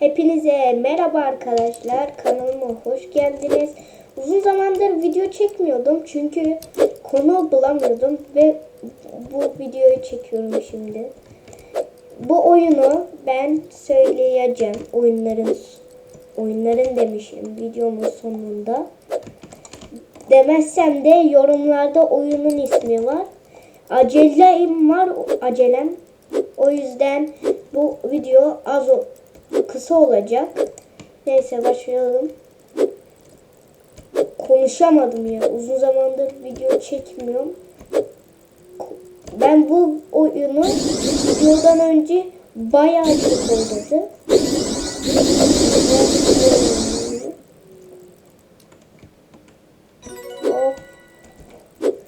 Hepinize merhaba arkadaşlar. Kanalıma hoş geldiniz. Uzun zamandır video çekmiyordum çünkü konu bulamıyordum ve bu videoyu çekiyorum şimdi. Bu oyunu ben söyleyeceğim oyunların oyunların demişim videomun sonunda. Demezsem de yorumlarda oyunun ismi var. Acelem var, acelem. O yüzden bu video az kısa olacak. Neyse başlayalım. Konuşamadım ya. Uzun zamandır video çekmiyorum. Ben bu oyunu videodan önce bayağı çok oynadım.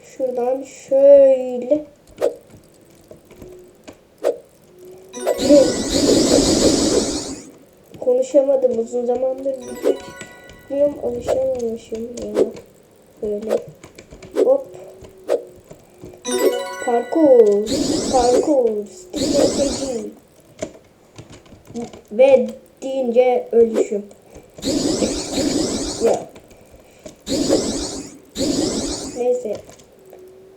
Şuradan şöyle. Konuşamadım uzun zamandır video alışamamışım ya. Böyle. Hop. Parkur. Parkur. Strateji. Ve deyince ölüşüm. ya. Neyse.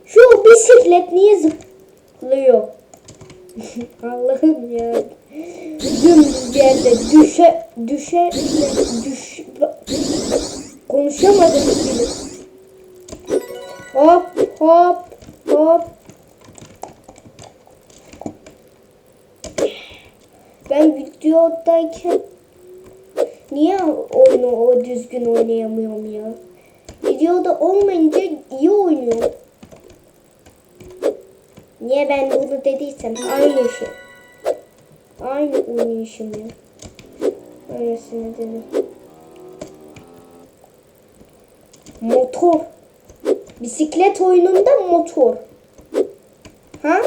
Şu bisiklet niye zıplıyor? Allah'ım ya. Dümdüz bir yerde düşe düşe düş konuşamadım bile. Hop hop hop. Ben videodayken niye oyunu o düzgün oynayamıyorum ya? Videoda olmayınca iyi oynuyorum. Niye ben bunu dediysem aynı şey. Aynı oynayışım ya. Öylesine dedim. Motor. Bisiklet oyununda motor. Ha?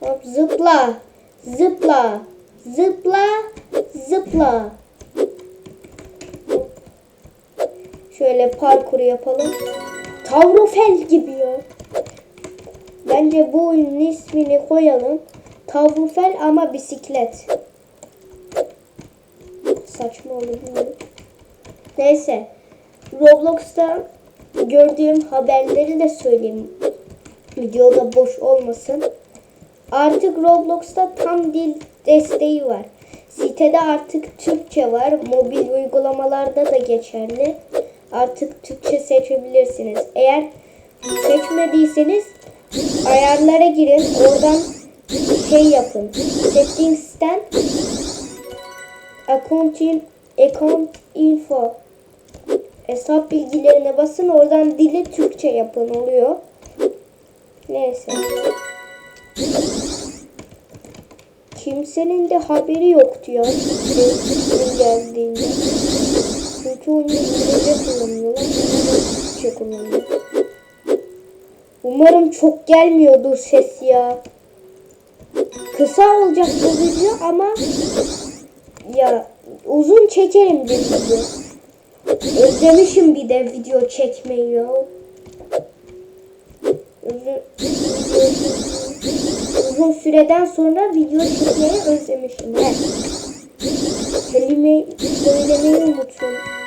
Hop zıpla. Zıpla. Zıpla. Zıpla. Şöyle parkur yapalım. Tavrofel gibi. Bence bu oyunun ismini koyalım. Tavrofel ama bisiklet. Saçma olabilir. Neyse. Roblox'ta gördüğüm haberleri de söyleyeyim. Videoda boş olmasın. Artık Roblox'ta tam dil desteği var. Sitede artık Türkçe var. Mobil uygulamalarda da geçerli. Artık Türkçe seçebilirsiniz. Eğer seçmediyseniz ayarlara girin. Oradan şey yapın. Settings'ten account, in, account info hesap bilgilerine basın. Oradan dili Türkçe yapın oluyor. Neyse. Kimsenin de haberi yoktu ya. Benim geldiğinde. Çünkü onu İngilizce kullanıyorlar. Türkçe kullanıyor. Umarım çok gelmiyordur ses ya. Kısa olacak bu video ama ya uzun çekerim bir video. Özlemişim bir de video çekmeyi ya. Uzun, süreden sonra video çekmeyi özlemişim. He. Kelime söylemeyi unutuyorum.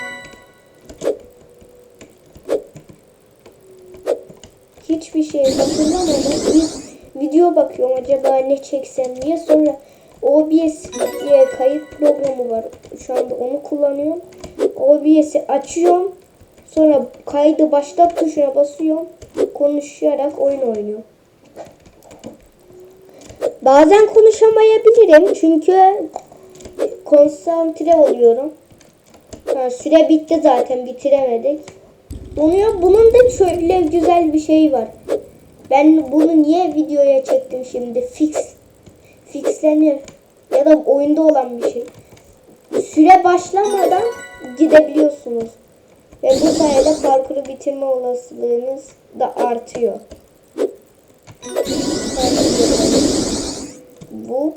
Hiçbir şey hatırlamadan ilk video bakıyorum acaba ne çeksem diye. Sonra OBS diye kayıt programı var. Şu anda onu kullanıyorum. OBS'i açıyorum. Sonra kaydı başlat tuşuna basıyorum. Konuşarak oyun oynuyorum. Bazen konuşamayabilirim çünkü konsantre oluyorum. Ha, süre bitti zaten bitiremedik. Bunu, bunun da şöyle güzel bir şey var. Ben bunu niye videoya çektim şimdi? Fix. Fixlenir. Ya da oyunda olan bir şey. Süre başlamadan gidebiliyorsunuz. Ve bu sayede parkuru bitirme olasılığınız da artıyor. Bu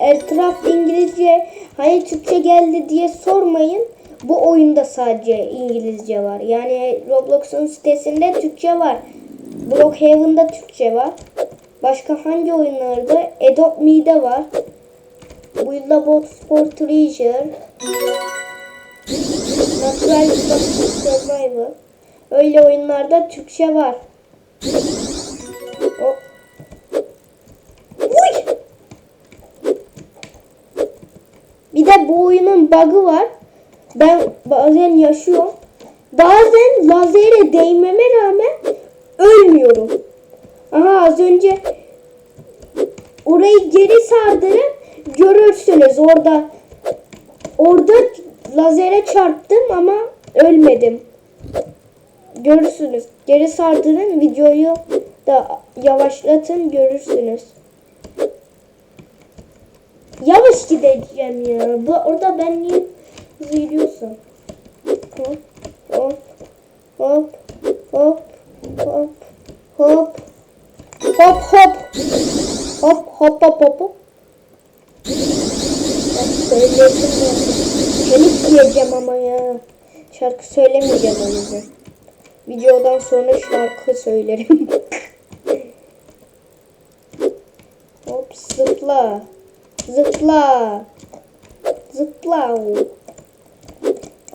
etraf İngilizce hani Türkçe geldi diye sormayın. Bu oyunda sadece İngilizce var. Yani Roblox'un sitesinde Türkçe var. Brookhaven'da Türkçe var. Başka hangi oyunlarda? Adopt Me'de var. Willabot for Treasure. Natural Survival. Öyle oyunlarda Türkçe var. Bir de bu oyunun bug'ı var. Ben bazen yaşıyorum. Bazen lazere değmeme rağmen ölmüyorum. Aha az önce orayı geri sardırın görürsünüz orada orada lazere çarptım ama ölmedim. Görürsünüz. Geri sardırın videoyu da yavaşlatın görürsünüz. Yavaş gideceğim ya. Bu orada ben niye hızlı gidiyorsam. Hop hop hop hop hop hop hop hop hop hop hop hop hop Söyledim ya. Telif diyeceğim ama ya. Şarkı söylemeyeceğim o yüzden. Videodan sonra şarkı söylerim. Hop zıpla. Zıpla. Zıpla.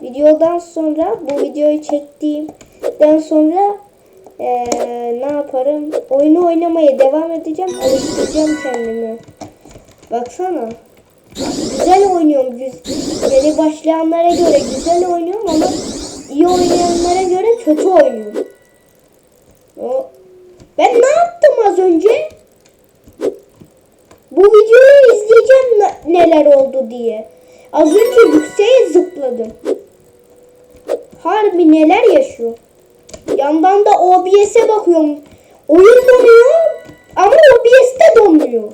Videodan sonra bu videoyu çektiğimden sonra eee, ne yaparım? Oyunu oynamaya devam edeceğim. Alıştıracağım kendimi. Baksana. Güzel oynuyorum. Yeni başlayanlara göre güzel oynuyorum ama iyi oynayanlara göre kötü oynuyorum. O. Ben ne yaptım az önce? Bu videoyu izleyeceğim ne- neler oldu diye. Az önce yükseğe zıpladım. Harbi neler yaşıyor. Yandan da OBS'e bakıyorum. Oyun donuyor ama OBS'te donmuyor.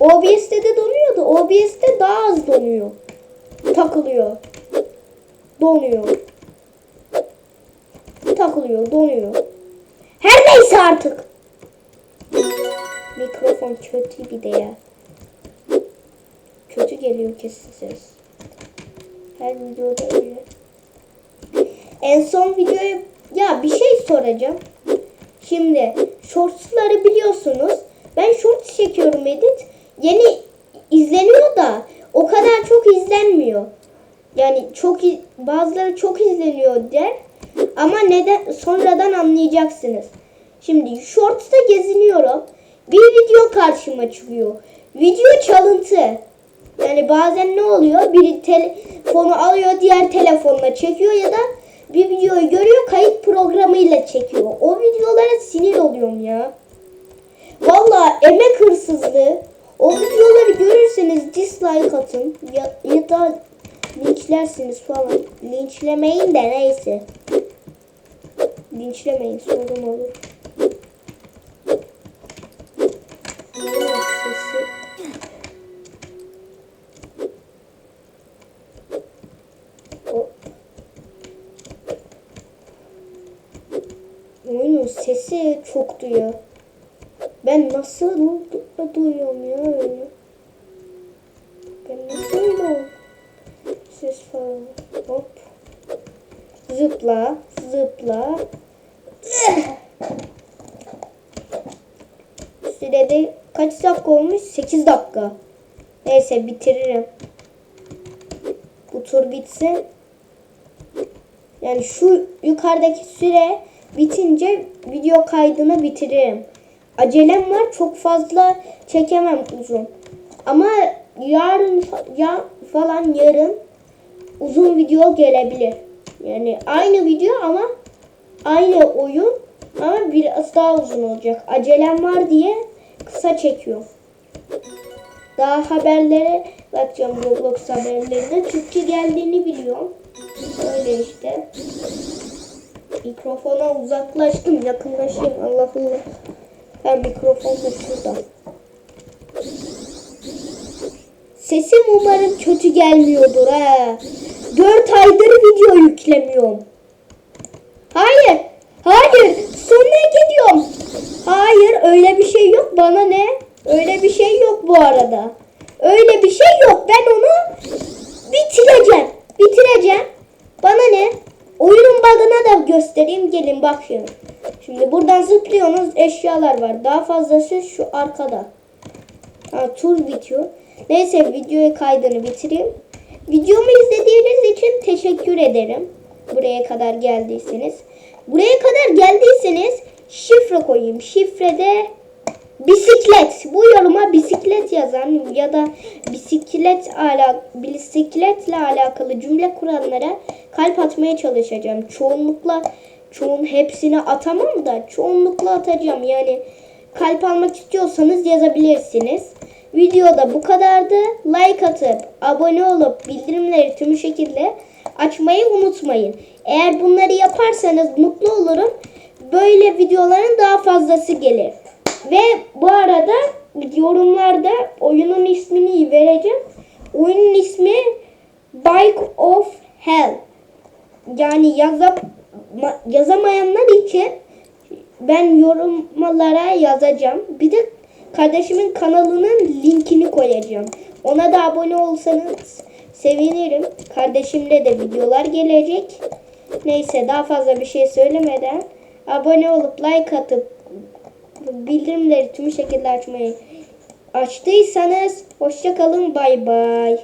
OBS'te de donuyor da OBS'te daha az donuyor. Takılıyor. Donuyor. Takılıyor, donuyor. Her neyse artık. Mikrofon kötü bir de ya. Kötü geliyor kesin ses. Her videoda öyle. En son videoyu ya bir şey soracağım. Şimdi shortsları biliyorsunuz. Ben shorts çekiyorum edit. Yeni izleniyor da o kadar çok izlenmiyor. Yani çok bazıları çok izleniyor der. Ama neden sonradan anlayacaksınız. Şimdi shorts'ta geziniyorum. Bir video karşıma çıkıyor. Video çalıntı. Yani bazen ne oluyor? Biri telefonu alıyor diğer telefonla çekiyor ya da bir videoyu görüyor kayıt programıyla çekiyor. O videolara sinir oluyorum ya. Vallahi emek hırsızlığı. O videoları görürseniz dislike atın ya, ya da linçlersiniz falan. Linçlemeyin de neyse. Linçlemeyin sorun olur. Çok duyuyor. Ben nasıl du- duyuyorum ya öyle? Ben nasıl oldum? Ses falan. Hop. Zıpla, zıpla. Sürede kaç dakika olmuş? 8 dakika. Neyse bitiririm. Bu tur bitsin. Yani şu yukarıdaki süre bitince video kaydını bitiririm. Acelem var çok fazla çekemem uzun. Ama yarın ya falan yarın uzun video gelebilir. Yani aynı video ama aynı oyun ama biraz daha uzun olacak. Acelem var diye kısa çekiyorum. Daha haberlere bakacağım Roblox haberlerine. Türkçe geldiğini biliyorum. Öyle işte. Mikrofona uzaklaştım. Yakınlaşayım. Allah Allah. Ben mikrofon da şurada. Sesim umarım kötü gelmiyordur ha. 4 aydır video yüklemiyorum. Hayır. Hayır. Sonuna gidiyorum. Hayır öyle bir şey yok. Bana ne? Öyle bir şey yok bu arada. Öyle bir şey yok. Ben onu bitireceğim. Bitireceğim. Bana ne? Oyunun bug'ına da göstereyim. Gelin bak şimdi. Buradan zıplıyorsunuz. Eşyalar var. Daha fazlası şu arkada. Ha, tur bitiyor. Neyse videoyu kaydını bitireyim. Videomu izlediğiniz için teşekkür ederim. Buraya kadar geldiyseniz. Buraya kadar geldiyseniz şifre koyayım. Şifrede bisiklet. Bu yoruma bisiklet ya da bisiklet ala bisikletle alakalı cümle kuranlara kalp atmaya çalışacağım. Çoğunlukla çoğun hepsini atamam da çoğunlukla atacağım. Yani kalp almak istiyorsanız yazabilirsiniz. Videoda bu kadardı. Like atıp abone olup bildirimleri tüm şekilde açmayı unutmayın. Eğer bunları yaparsanız mutlu olurum. Böyle videoların daha fazlası gelir. Ve bu arada yorumlarda oyunun ismini vereceğim. Oyunun ismi Bike of Hell. Yani yazam yazamayanlar için ben yorumlara yazacağım. Bir de kardeşimin kanalının linkini koyacağım. Ona da abone olsanız sevinirim. Kardeşimle de videolar gelecek. Neyse daha fazla bir şey söylemeden abone olup like atıp bildirimleri tüm şekilde açmayı açtıysanız hoşça kalın bay bay.